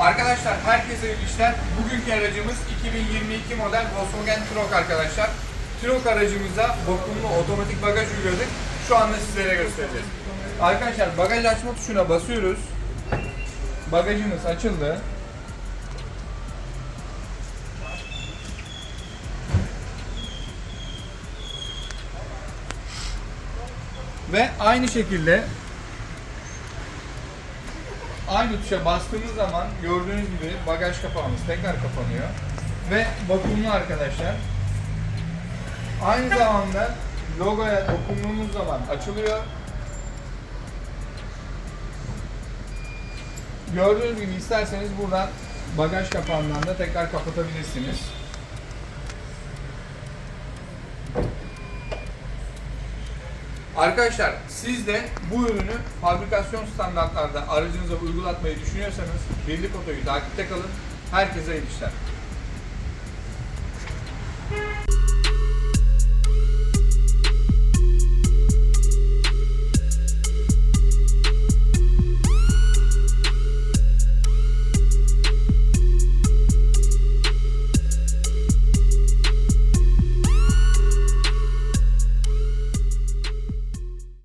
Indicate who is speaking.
Speaker 1: Arkadaşlar herkese iyi işler. Bugünkü aracımız 2022 model Volkswagen T-Roc arkadaşlar. T-Roc aracımıza vakumlu otomatik bagaj uyguladık. Şu anda sizlere göstereceğiz. Arkadaşlar bagaj açma tuşuna basıyoruz. Bagajımız açıldı. Ve aynı şekilde aynı tuşa bastığımız zaman gördüğünüz gibi bagaj kapağımız tekrar kapanıyor. Ve vakumlu arkadaşlar. Aynı zamanda logoya dokunduğumuz zaman açılıyor. Gördüğünüz gibi isterseniz buradan bagaj kapağından da tekrar kapatabilirsiniz. Arkadaşlar siz de bu ürünü fabrikasyon standartlarda aracınıza uygulatmayı düşünüyorsanız Birlik Oto'yu takipte kalın. Herkese iyi işler.